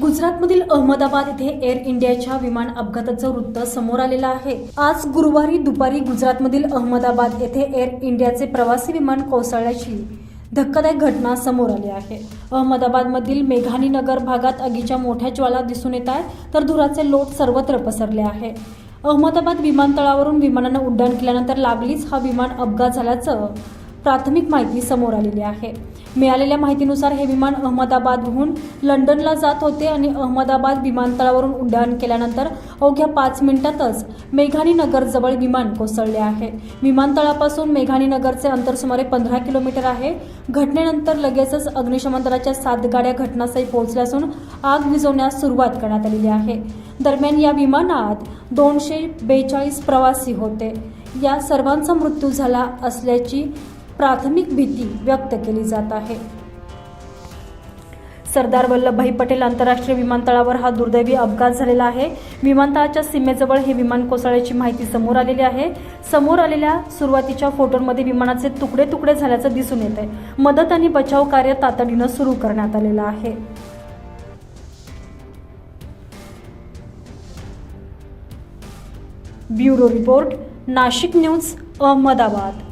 गुजरातमधील अहमदाबाद येथे एअर इंडियाच्या विमान अपघाताचं वृत्त समोर आलेलं आहे. आज गुरुवारी दुपारी गुजरातमधील अहमदाबाद येथे एअर इंडियाचे प्रवासी विमान कोसळल्याची धक्कादायक घटना समोर आली आहे. अहमदाबादमधील मेघानी नगर भागात आगीच्या मोठ्या ज्वाला दिसून येत आहे तर धुराचे लोट सर्वत्र पसरले आहे. अहमदाबाद विमानतळावरून विमानानं उड्डाण केल्यानंतर लागलीच हा विमान अपघात झाल्याचं प्राथमिक माहिती समोर आलेली आहे. मिळालेल्या माहितीनुसार हे विमान अहमदाबादहून लंडनला जात होते आणि अहमदाबाद विमानतळावरून उड्डाण केल्यानंतर अवघ्या पाच मिनिटातच मेघाणी नगरजवळ विमान कोसळले आहे. विमानतळापासून मेघाणी नगरचे अंतर सुमारे पंधरा किलोमीटर आहे. घटनेनंतर लगेचच अग्निशमन दलाच्या सात गाड्या घटनास्थळी पोहोचल्या असून आग विझवण्यास सुरुवात करण्यात आलेली आहे. दरम्यान या विमानात दोनशे बेचाळीस प्रवासी होते. या सर्वांचा मृत्यू झाला असल्याची प्राथमिक भीती व्यक्त केली जात आहे. सरदार वल्लभभाई पटेल आंतरराष्ट्रीय विमानतळावर हा दुर्दैवी अपघात झालेला आहे. विमानतळाच्या सीमेजवळ हे विमान कोसळल्याची माहिती समोर आलेली आहे. समोर आलेल्या सुरुवातीच्या फोटोंमध्ये विमानाचे तुकडे तुकडे झाल्याचं दिसून येत आहे. मदत आणि बचाव कार्य तातडीनं सुरू करण्यात आलेलं आहे. Bureau report Nashik news Ahmedabad.